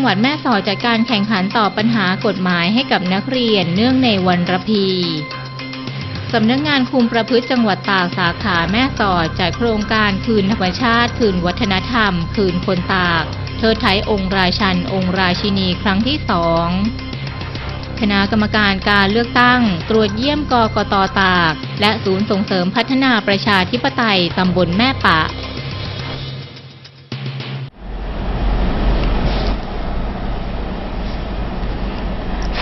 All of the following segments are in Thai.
จังหวัดแม่สอดจัดการแข่งขันตอบปัญหากฎหมายให้กับนักเรียนเนื่องในวันระพีสำนักงานคุมประพฤติจังหวัดตากสาขาแม่สอดจัดโครงการคืนธรรมชาติ คืนวัฒนธรรม คืนคนตากเทิดไทยองค์ราชัน องค์ราชินีครั้งที่สองคณะกรรมการการเลือกตั้ง ตรวจเยี่ยมกกตตาก และศูนย์ส่งเสริมพัฒนาประชาธิปไตยตำบลแม่ปะ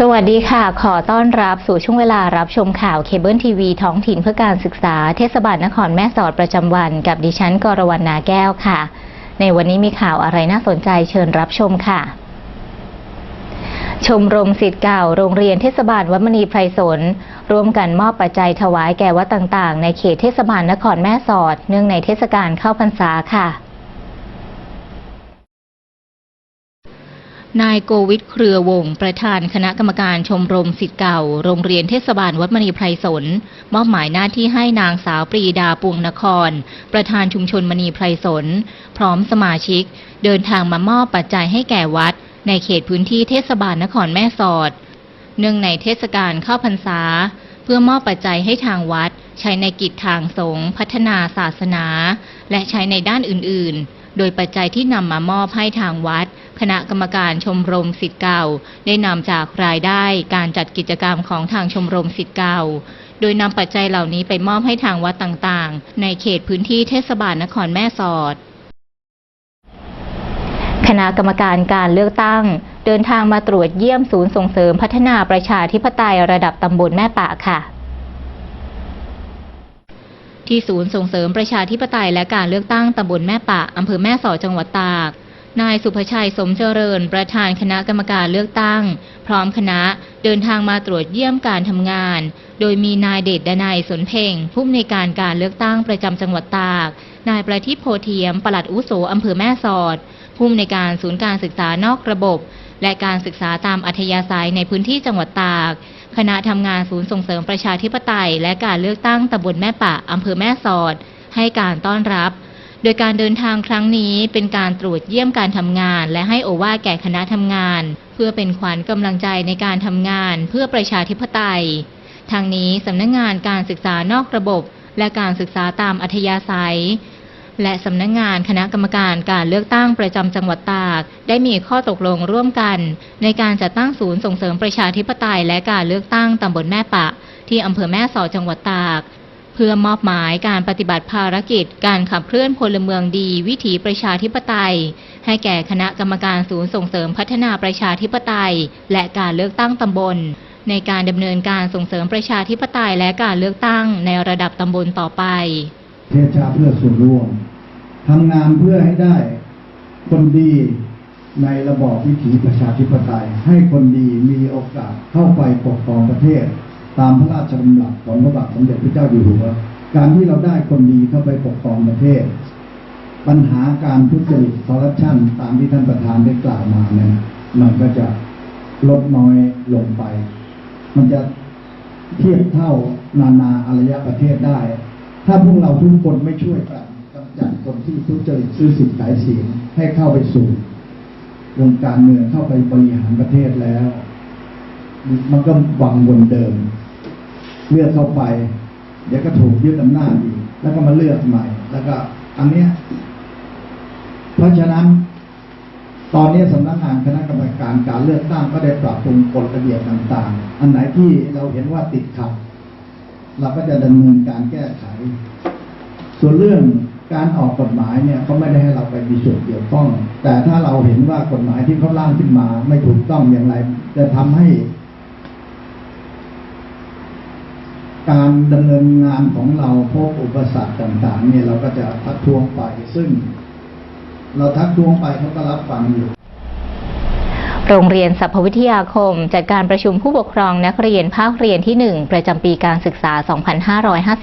สวัสดีค่ะ ขอต้อนรับสู่ช่วงเวลารับชมข่าวเคเบิลทีวีท้องถิ่นเพื่อการศึกษาเทศบาลนครแม่สอดประจำวัน กับดิฉันกรวรรณนาแก้วค่ะ ในวันนี้มีข่าวอะไรน่าสนใจเชิญรับชมค่ะ ชมรมสิทธิ์เก่าโรงเรียนเทศบาลวัดมณีไพรสนร่วมกันมอบปัจจัยถวายแก่วัดต่างๆ ในเขตเทศบาลนครแม่สอด เนื่องในเทศกาลเข้าพรรษาค่ะ นายโกวิทเครือวงศ์ประธานคณะกรรมการชมรมสิทธิ์เก่า โรงเรียนเทศบาลวัดมณีไพรสน มอบหมายหน้าที่ให้นางสาวปรีดาปวงนคร ประธานชุมชนมณีไพรสน พร้อมสมาชิก เดินทางมามอบปัจจัยให้แก่วัด ในเขตพื้นที่เทศบาลนครแม่สอด เนื่องในเทศกาลเข้าพรรษา เพื่อมอบปัจจัยให้ทางวัด ใช้ในกิจทางสงฆ์พัฒนาศาสนา และใช้ในด้านอื่น ๆ โดยปัจจัยที่นำมามอบให้ทางวัด คณะกรรมการชมรมสิทธิ์เก่า ได้นำจากรายได้การจัดกิจกรรมของทางชมรมสิทธิ์เก่า โดยนำปัจจัยเหล่านี้ไปมอบให้ทางวัดต่างๆ ในเขตพื้นที่เทศบาลนครแม่สอด คณะกรรมการการเลือกตั้ง เดินทางมาตรวจเยี่ยมศูนย์ส่งเสริมพัฒนาประชาธิปไตยระดับตำบลแม่ปะค่ะที่ศูนย์ส่งเสริมประชาธิปไตยและการเลือกตั้งตำบลแม่ปะอำเภอแม่สอดจังหวัดตาก นายสุภชัยสมเจริญ ประธานคณะกรรมการเลือกตั้ง พร้อมคณะเดินทางมาตรวจเยี่ยมการทำงาน โดยมีนายเดชดนัยสนเพ่งผู้อำนวยการการเลือกตั้งประจำจังหวัดตาก นายประทิพโพเทียมปลัดอุโสอำเภอแม่สอด ผู้อำนวยการศูนย์การศึกษานอกระบบ และการศึกษาตามอัธยาศัยในพื้นที่จังหวัดตาก คณะทำงานศูนย์ส่งเสริมประชาธิปไตย และการเลือกตั้งตำบลแม่ปะอำเภอแม่สอด ให้การต้อนรับ โดยการเดินทางครั้งนี้เป็นการตรวจเยี่ยมการทำงาน และให้โอวาแก่คณะทำงาน เพื่อเป็นขวัญกำลังใจในการทำงาน เพื่อประชาธิปไตย ทางนี้สำนักงงานการศึกษานอกระบบ และการศึกษาตามอัธยาศัย และสำนักงงานคณะกรรมการการเลือกตั้งประจำจังหวัดตาก ได้มีข้อตกลงร่วมกัน ในการจัดตั้งศูนย์ส่งเสริมประชาธิปไตย และการเลือกตั้งตำบลแม่ปะที่อำเภอแม่สอดจังหวัดตาก พื่อมอบหมายการปฏิบัติภารกิจ การขับเคลื่อนพลเมืองดี วิถีประชาธิปไตย ให้แก่คณะกรรมการศูนย์ส่งเสริมพัฒนาประชาธิปไตย และการเลือกตั้งตำบล ในการดำเนินการส่งเสริมประชาธิปไตยและการเลือกตั้งในระดับตำบลต่อไปเทชาเพื่อส่วนรวมทำงานเพื่อให้ได้คนดีในระบอบวิถีประชาธิปไตย ให้คนดีมีโอกาสเข้าไปปกครองประเทศ ตามพระราชดำรัสของพระบาทสมเด็จพระเจ้าอยู่หัว การที่เราได้คนดีเข้าไปปกครองประเทศ ปัญหาการทุจริตคอร์รัปชันตามที่ท่านประธานได้กล่าวมาเนี่ยมันก็จะลดน้อยลงไป มันจะเทียบเท่านานาอารยประเทศได้ ถ้าพวกเราทุกคนไม่ช่วยกันกำจัดคนที่ทุจริตซื้อสิทธิ์ขายเสียงให้เข้าไปสู่วงการเมืองเข้าไปบริหารประเทศแล้ว มันก็วังวนเดิม เลือกเข้าไป เดี๋ยวก็ถูกยึดอำนาจอีกแล้วก็มาเลือกใหม่ แล้วก็ อันเนี้ย เพราะฉะนั้น ตอนนี้สำนักงานคณะกรรมการการเลือกตั้งก็ได้ปรับปรุงกฎระเบียบต่างๆ อันไหนที่เราเห็นว่าติดขัด เราก็จะดำเนินการแก้ไข ส่วนเรื่องการออกกฎหมายเนี่ยเขาไม่ได้ให้เราไปมีส่วนเกี่ยวข้อง แต่ถ้าเราเห็นว่ากฎหมายที่เขาร่างขึ้นมา ไม่ถูกต้องอย่างไร จะทำให้ การดำเนินงานของเราพบอุปสรรคต่างๆเนี่ยเราก็จะทักท้วงไป ซึ่ง เราทักท้วงไปเขาก็รับฟังอยู่โรงเรียนสรรพวิทยาคม จัดการประชุมผู้ปกครองนักเรียนภาคเรียนที่ 1 ประจำปีการศึกษา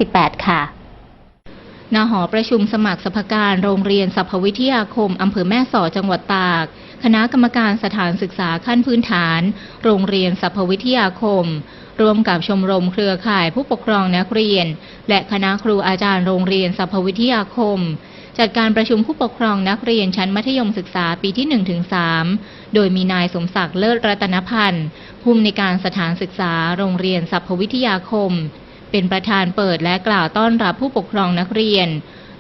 2558 ค่ะณหอประชุมสมัครสภการโรงเรียนสรรพวิทยาคมอำเภอแม่สอดจังหวัดตาก คณะกรรมการสถานศึกษาขั้นพื้นฐาน โรงเรียนสรรพวิทยาคม ร่วมกับชมรมเครือข่ายผู้ปกครองนักเรียน และคณะครูอาจารย์โรงเรียนสรรพวิทยาคม จัดการประชุมผู้ปกครองนักเรียนชั้นมัธยมศึกษาปีที่ 1-3 โดยมีนายสมศักดิ์เลิศรัตนพันธ์ผู้อำนวยการสถานศึกษาโรงเรียนสัพพวิทยาคม เป็นประธานเปิดและกล่าวต้อนรับผู้ปกครองนักเรียน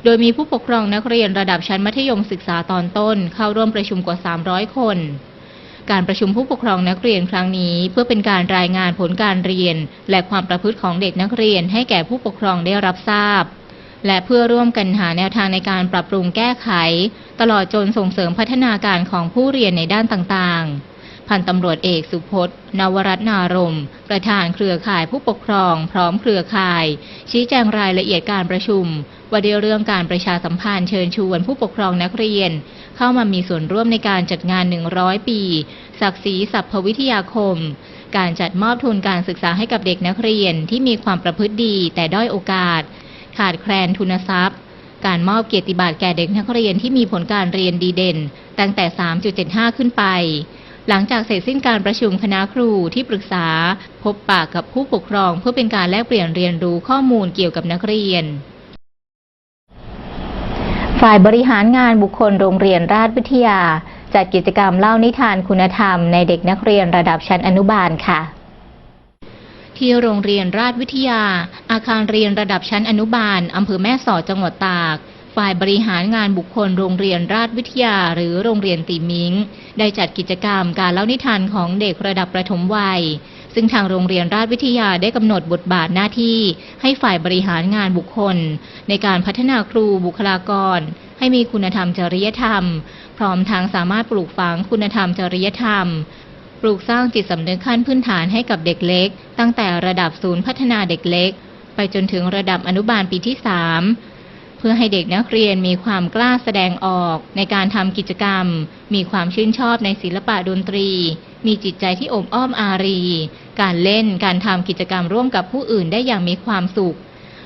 โดยมีผู้ปกครองนักเรียนระดับชั้นมัธยมศึกษาตอนต้นเข้าร่วมประชุมกว่า 300 คน การประชุมผู้ปกครองนักเรียนครั้งนี้ เพื่อเป็นการรายงานผลการเรียน และความประพฤติของเด็กนักเรียนให้แก่ผู้ปกครองได้รับทราบ และเพื่อร่วมกันหาแนวทางในการปรับปรุงแก้ไข ตลอดจนส่งเสริมพัฒนาการของผู้เรียนในด้านต่างๆ พันตำรวจเอกสุพจน์ นวรัตนารม ประธานเครือข่ายผู้ปกครอง พร้อมเครือข่าย ชี้แจงรายละเอียดการประชุม ว่าด้วยเรื่องการประชาสัมพันธ์เชิญชวนผู้ปกครองนักเรียน เข้ามามีส่วนร่วมในการจัดงาน 100 ปี ศักดิ์ศรีสัพพวิทยาคม การจัดมอบทุนการศึกษาให้กับเด็กนักเรียนที่มีความประพฤติดี แต่ด้อยโอกาส ขาดแคลนทุนทรัพย์การมอบเกียรติบัตรแก่เด็กนักเรียนที่มีผลการเรียนดีเด่น ตั้งแต่ 3.75 ขึ้นไป หลังจากเสร็จสิ้นการประชุมคณะครูที่ปรึกษา พบปะกับผู้ปกครองเพื่อเป็นการแลกเปลี่ยนเรียนรู้ข้อมูลเกี่ยวกับนักเรียน ฝ่ายบริหารงานบุคคลโรงเรียนราชวิทยา จัดกิจกรรมเล่านิทานคุณธรรมในเด็กนักเรียนระดับชั้นอนุบาลค่ะที่โรงเรียนราชวิทยา อาคารเรียนระดับชั้นอนุบาล อำเภอแม่สอดจังหวัดตาก ฝ่ายบริหารงานบุคคลโรงเรียนราชวิทยาหรือโรงเรียนตีมิง ได้จัดกิจกรรมการเล่านิทานของเด็กระดับประถมวัย ซึ่งทางโรงเรียนราชวิทยาได้กำหนดบทบาทหน้าที่ ให้ฝ่ายบริหารงานบุคคล ในการพัฒนาครูบุคลากร ให้มีคุณธรรมจริยธรรม พร้อมทั้งสามารถปลูกฝังคุณธรรมจริยธรรมปลูกสร้างจิตสำนึกขั้นพื้นฐานให้กับเด็กเล็ก ตั้งแต่ระดับศูนย์พัฒนาเด็กเล็ก ไปจนถึงระดับอนุบาลปีที่ 3 พื่อให้เด็กนักเรียนมีความกล้าแสดงออกในการทำกิจกรรม มีความชื่นชอบในศิลปะดนตรี มีจิตใจที่อบอ้อมอารี การเล่นการทำกิจกรรมร่วมกับผู้อื่นได้อย่างมีความสุข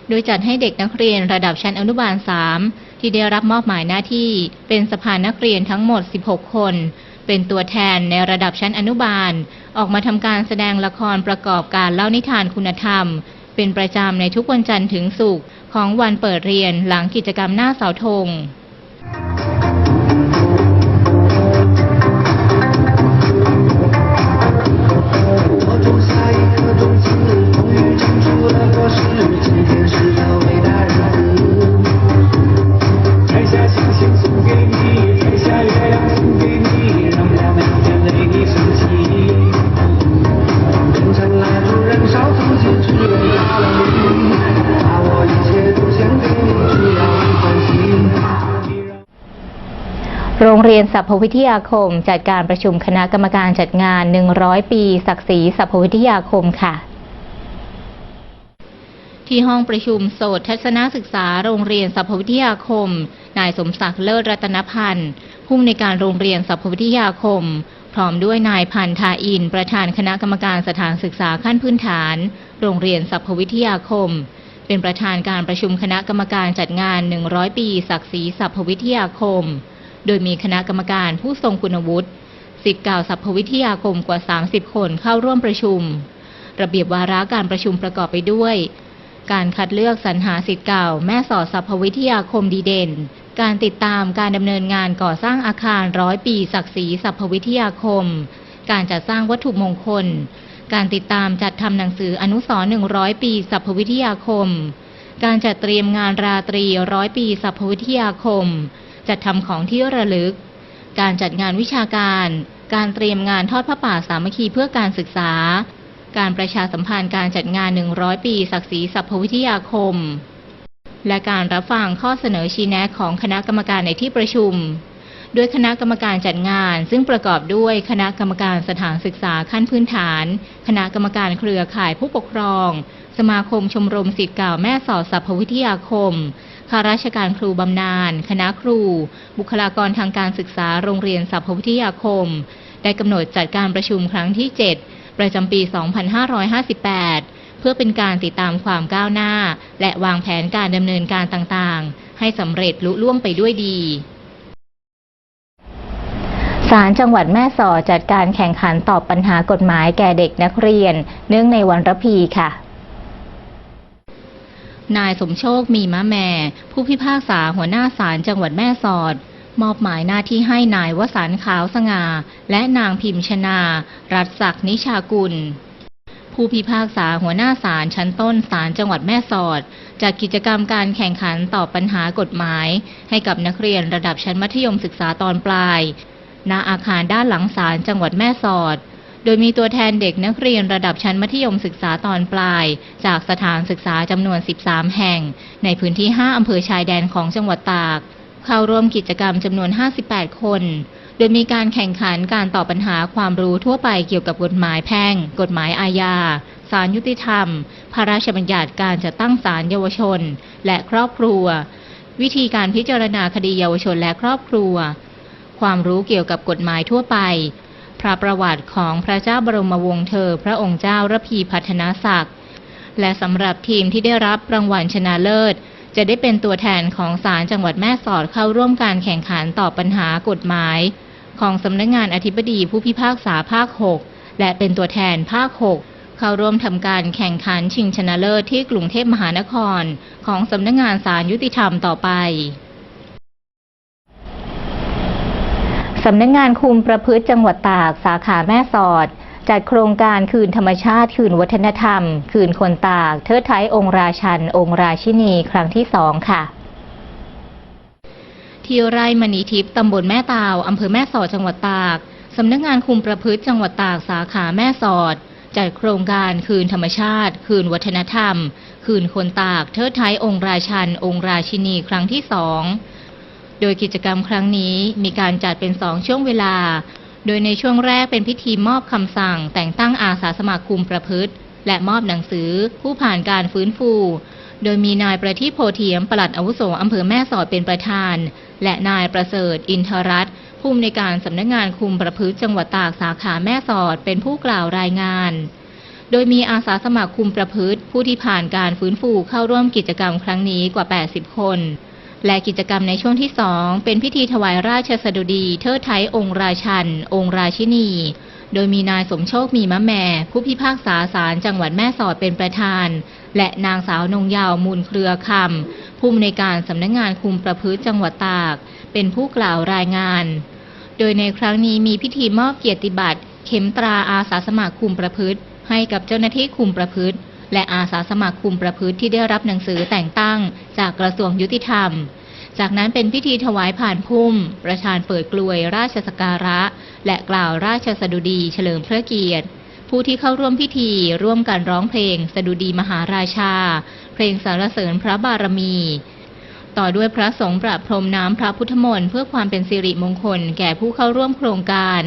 โดยจัดให้เด็กนักเรียนระดับชั้นอนุบาล 3 ที่ได้รับมอบหมายหน้าที่เป็นสภานักเรียนทั้งหมด 16 คน เป็นตัวแทนในระดับชั้นอนุบาล ออกมาทำการแสดงละครประกอบการเล่านิทานคุณธรรม เป็นประจำในทุกวันจันทร์ถึงศุกร์ของวันเปิดเรียนหลังกิจกรรมหน้าเสาธง รงเรียนสัพพวิทยาคม จัดการประชุมคณะกรรมการจัดงาน 100 ปีศักดิ์ศรีสัพพวิทยาคมค่ะ ที่ห้องประชุมโสตทัศนศึกษาโรงเรียนสัพพวิทยาคม นายสมศักดิ์เลิศรัตนพันธ์ผู้อำนวยการโรงเรียนสัพพวิทยาคม พร้อมด้วยนายพันธาอิน ประธานคณะกรรมการสถานศึกษาขั้นพื้นฐาน โรงเรียนสัพพวิทยาคม เป็นประธานการประชุมคณะกรรมการจัดงาน 100 ปีศักดิ์ศรีสัพพวิทยาคม โดยมีคณะกรรมการผู้ทรงคุณวุฒิสิทธิ์เก่าสัพพวิทยาคมกว่า 30 คนเข้าร่วมประชุม ระเบียบวาระการประชุมประกอบไปด้วย การคัดเลือกสรรหาสิทธิ์เก่า แม่สอดสัพพวิทยาคมดีเด่น การติดตามการดำเนินงานก่อสร้างอาคารร้อยปีศักดิ์ศรีสัพพวิทยาคม การจัดสร้างวัตถุมงคล การติดตามจัดทำหนังสืออนุสรณ์100 ปีสัพพวิทยาคม การจัดเตรียมงานราตรีร้อยปีสัพพวิทยาคม จัดทำของที่ระลึก การจัดงานวิชาการ การเตรียมงานทอดพระป่าสามัคคีเพื่อการศึกษา การประชาสัมพันธ์การจัดงาน 100 ปีศักดิ์ศรีสัพพวิทยาคม และการรับฟังข้อเสนอชี้แนะของคณะกรรมการในที่ประชุมโดยคณะกรรมการจัดงาน ซึ่งประกอบด้วยคณะกรรมการสถานศึกษาขั้นพื้นฐาน คณะกรรมการเครือข่ายผู้ปกครอง สมาคมชมรมสิทธิ์เก่าแม่สอดสัพพวิทยาคม ข้าราชการครูบำนาญ คณะครู บุคลากรทางการศึกษาโรงเรียนสัพพวิทยาคม ได้กำหนดจัดการประชุมครั้งที่ 7 ประจำปี 2558 เพื่อเป็นการติดตามความก้าวหน้า และวางแผนการดำเนินการต่างๆ ให้สำเร็จลุล่วงไปด้วยดีศาลจังหวัดแม่สอดจัดการแข่งขันตอบปัญหากฎหมายแก่เด็กนักเรียน เนื่องในวันระพีค่ะ นายสมโชคมีมะแม่ ผู้พิพากษาหัวหน้าศาลจังหวัดแม่สอด มอบหมายหน้าที่ให้นายวสันขาวสง่า และนางพิมชนา รัตศักดิ์นิชากุล ผู้พิพากษาหัวหน้าศาลชั้นต้นศาลจังหวัดแม่สอด จัดกิจกรรมการแข่งขันตอบปัญหากฎหมาย ให้กับนักเรียนระดับชั้นมัธยมศึกษาตอนปลายณอาคารด้านหลังศาลจังหวัดแม่สอด ดยมีตัวแทนเด็กนักเรียนระดับชั้นมัธยมศึกษาตอนปลาย จากสถานศึกษาจำนวน 13 แห่ง ในพื้นที่ 5 อำเภอชายแดนของจังหวัดตาก เข้าร่วมกิจกรรมจำนวน 58 คน โดยมีการแข่งขันการตอบปัญหาความรู้ทั่วไปเกี่ยวกับกฎหมายแพ่ง กฎหมายอาญาศาลยุติธรรม พระราชบัญญัติการจัดตั้งศาลเยาวชน และครอบครัว วิธีการพิจารณาคดีเยาวชนและครอบครัว ความรู้เกี่ยวกับกฎหมายทั่วไป พระประวัติของพระเจ้าบรมวงศ์เธอ พระองค์เจ้าระพีพัฒนศักดิ์ และสำหรับทีมที่ได้รับรางวัลชนะเลิศ จะได้เป็นตัวแทนของศาลจังหวัดแม่สอดเข้าร่วมการแข่งขันตอบปัญหากฎหมาย ของสำนักงานอธิบดีผู้พิพากษาภาค 6 และเป็นตัวแทนภาค 6เข้าร่วมทำการแข่งขันชิงชนะเลิศที่กรุงเทพมหานคร ของสำนักงานศาลยุติธรรมต่อไป สำนักงานคุมประพฤติจังหวัดตากสาขาแม่สอด จัดโครงการคืนธรรมชาติ คืนวัฒนธรรม คืนคนตาก เทิดไทยองค์ราชัน องค์ราชินี ครั้งที่สองค่ะ ที่ไร่มณีทิพย์ตำบลแม่ตาวอำเภอแม่สอดจังหวัดตากสำนักงานคุมประพฤติจังหวัดตากสาขาแม่สอด จัดโครงการคืนธรรมชาติ คืนวัฒนธรรม คืนคนตาก เทิดไทยองค์ราชัน องค์ราชินี ครั้งที่สอง โดยกิจกรรมครั้งนี้มีการจัดเป็นสองช่วงเวลา โดยในช่วงแรกเป็นพิธีมอบคำสั่ง แต่งตั้งอาสาสมัครคุมประพฤติ และมอบหนังสือ ผู้ผ่านการฟื้นฟู โดยมีนายประทีปโพเทียมปลัดอาวุโสอำเภอแม่สอดเป็นประธาน และนายประเสริฐ อินทรัตน์ผู้อำนวยการสำนักงานคุมประพฤติจังหวัดตากสาขาแม่สอดเป็นผู้กล่าวรายงาน โดยมีอาสาสมัครคุมประพฤติ ผู้ที่ผ่านการฟื้นฟูเข้าร่วมกิจกรรมครั้งนี้กว่า 80 คน และกิจกรรมในช่วงที่สองเป็นพิธีถวายราชสดุดีเทิดไทยองค์ราชัน องค์ราชินี โดยมีนายสมโชคมีมะแม่ ผู้พิพากษาศาลจังหวัดแม่สอดเป็นประธาน และนางสาวนงยาวมูลเครือคำผู้อำนวยการสำนักงานคุมประพฤติจังหวัดตาก เป็นผู้กล่าวรายงาน โดยในครั้งนี้มีพิธีมอบเกียรติบัตรเข็มตราอาสาสมัครคุมประพฤติ ให้กับเจ้าหน้าที่คุมประพฤติ และอาสาสมัครคุมประพฤติที่ได้รับหนังสือแต่งตั้ง จากกระทรวงยุติธรรม จากนั้นเป็นพิธีถวายผ่านพุ่ม ประธานเปิดกลวยราชสการะ และกล่าวราชสดุดีเฉลิมพระเกียรติ ผู้ที่เข้าร่วมพิธีร่วมกันร้องเพลง สดุดีมหาราชา เพลงสรรเสริญพระบารมีต่อด้วยพระสงฆ์ประพรมน้ำพระพุทธมนต์เพื่อความเป็นสิริมงคลแก่ผู้เข้าร่วมโครงการ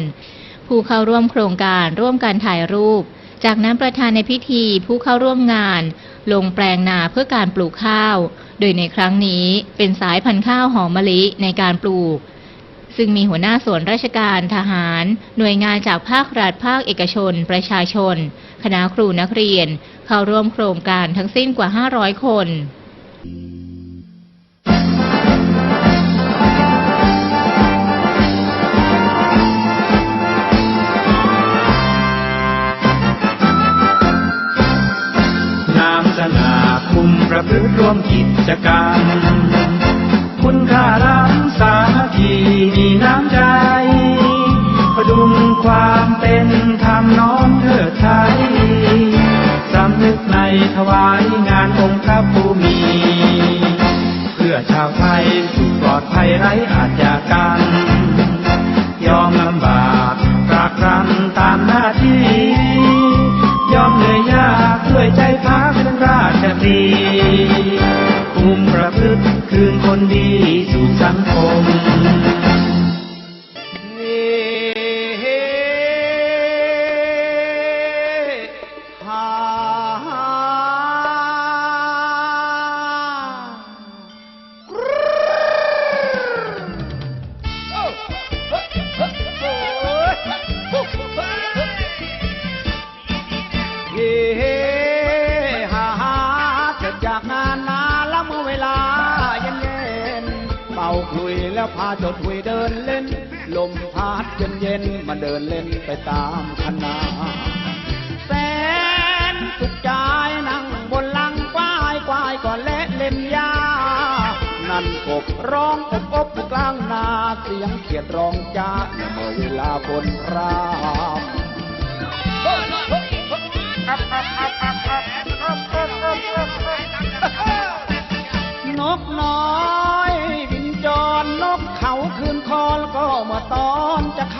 ผู้เข้าร่วมโครงการร่วมกันถ่ายรูป จากนั้นประธานในพิธีผู้เข้าร่วมงาน ลงแปลงนาเพื่อการปลูกข้าว โดยในครั้งนี้เป็นสายพันธุ์ข้าวหอมมะลิในการปลูก ซึ่งมีหัวหน้าส่วนราชการทหาร หน่วยงานจากภาครัฐภาคเอกชน ประชาชน คณะครูนักเรียน เข้าร่วมโครงการทั้งสิ้นกว่า 500 คนน คุมประพฤติร่วมกิจกรรม คุณค่าล้ำสามัคคีมีน้ำใจ ประดุงความเป็นธรรมน้อมเทิดไทยสำนึกในถวายงานองค์พระภูมิ เพื่อชาวไทยสุขปลอดภัยไร้อาชญากรรมยอมลำบากตรากตรำตามหน้าที่ ยอมเหนื่อยยากด้วยใจพักเราชบรีคุมประพฤติคืนคนดีสู่สังคม แล้วพาเจดคุยเดินเล่น ลมพัดเย็นเย็นมาเดินเล่นไปตามคณะแสนสุขใจนั่งบนหลังควายควายก่อนแล้กบร้องอบอบกลางนาเสียงเขียดร้องจ้าเมื่อเวลาคนรามนกน้อย กเขาคืนคอแล้วก็เมื่อตอนจะค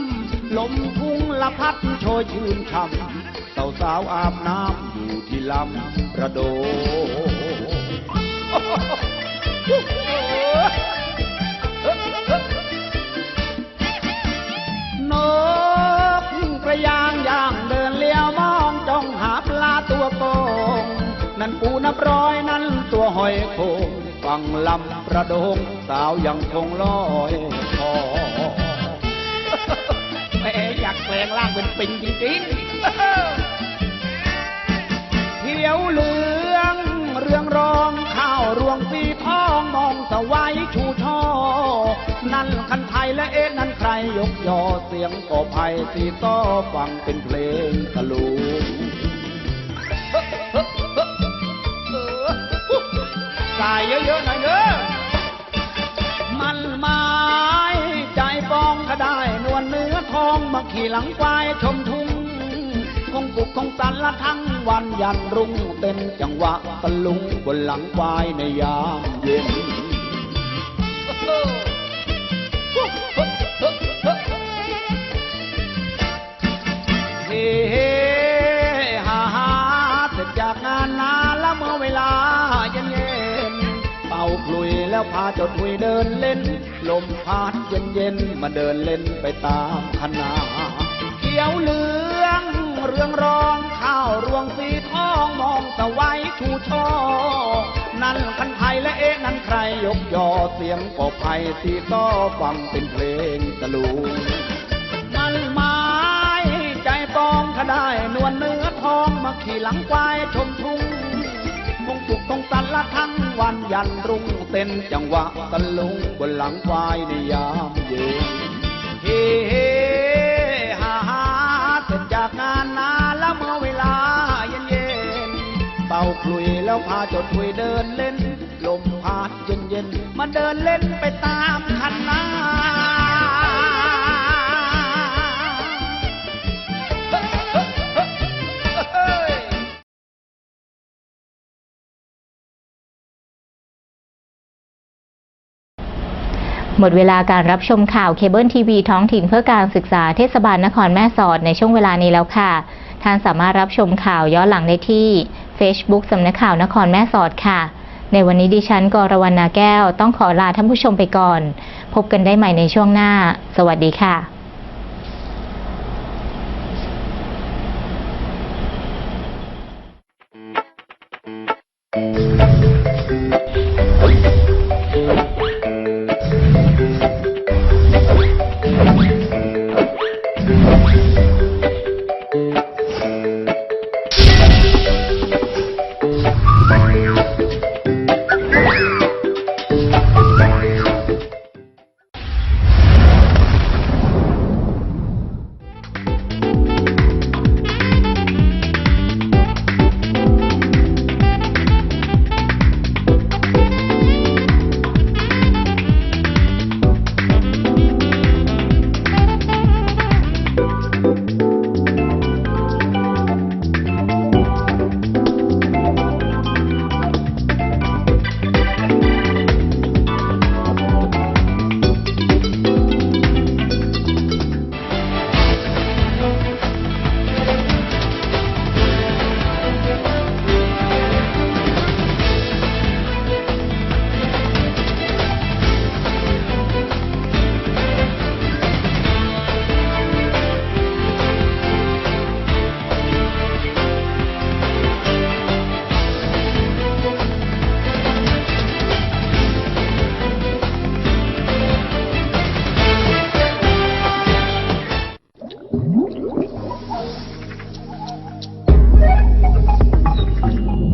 ำลมทุ่งละพัดโชยชื่นช่ำสาวสาวอาบน้ำอยู่ที่ลำประโดนกกระยางย่างเดินเลี้ยวมองจ้องหาปลาตัวโกงนั่นปูนับร้อยนั่นตัวหอยโคง ฟังลำประดงสาวยังคงลอยคอแม่อยากแปลงร่างเป็นปิงจริงๆเขียวเหลืองเรืองรองข้าวรวงสีทองมองสวัยชูช่อนั่นคันไทยและเอ๊ะนั่นใครยกยอเสียงก่อไผ่สีต้อฟังเป็นเพลงตะลุง ใส่เยอะๆหน่อยเนอะมันไม้ใจปองก็ได้ นวลเนื้อทองมาขี่หลังควายชมทุ่ง คงกุกคงสันละทั้งวันยันรุ่งเต้นจังหวะตะลุงบนหลังควายในยามเย็น แล้วพาเจดคุยเดินเล่น ลมพัดเย็นเย็นๆมาเดินเล่นไปตามคณะเขียวเหลืองเรืองรองข้าวรวงสีทองมองสวัยชูช่อนั่นคันไทยและเอ๊ะนั่นใครยกยอเสียงกบไผ่สีต้อฟังเป็นเพลงตะลุงมันไม้ใจปองก็ได้นวลเนื้อทองมาขี่หลังควายชมทุ่ง คงจุกคงสันละทั้งวันยันรุ่งเต้นจังหวะตะลุงบนหลังควายในยามเย็นเฮเฮฮาฮ่าเสร็จจากงานนาแล้วเมื่อเวลาเย็นเย็นเป่าคลุยแล้วพาจดคุยเดินเล่น ลมพัดเย็นเย็นมาเดินเล่นไปตามคันนา หมดเวลาการรับชมข่าวเคเบิลทีวีท้องถิ่นเพื่อการศึกษาเทศบาลนครแม่สอดในช่วงเวลานี้แล้วค่ะ ท่านสามารถรับชมข่าวย้อนหลังได้ที่ Facebook สำนักข่าวนครแม่สอดค่ะ ในวันนี้ดิฉันกรวรรณาแก้ว ต้องขอลาท่านผู้ชมไปก่อน พบกันได้ใหม่ในช่วงหน้า สวัสดีค่ะ